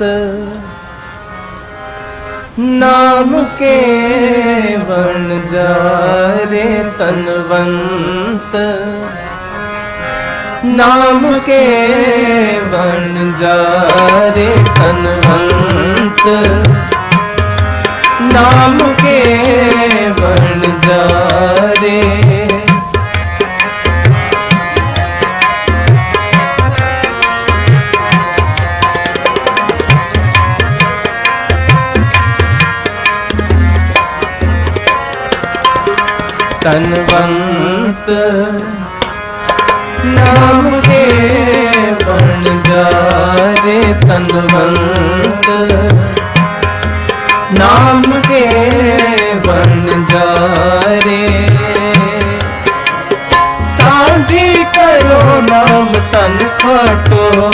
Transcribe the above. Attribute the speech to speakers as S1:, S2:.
S1: ਤਨਵੰਤ ਨਾਮ ਕੇ ਵਣ ਜਾਰੇ ਤਨਵੰਤ। ਨਾਮ ਕੇ ਵਣ ਜਾਰੇ ਤਨਵੰਤ। ਨਾਮ ਕੇ ਤਨਵੰਤ ਨਾਮ ਕੇ ਬਣ ਜਾਰੇ ਤਨਵੰਤ ਨਾਮ ਕੇ ਬਣ ਜਾਰੇ। ਸਾਂਝੀ ਕਰੋ ਨਾਮ ਤਨ ਖਾਟੋ।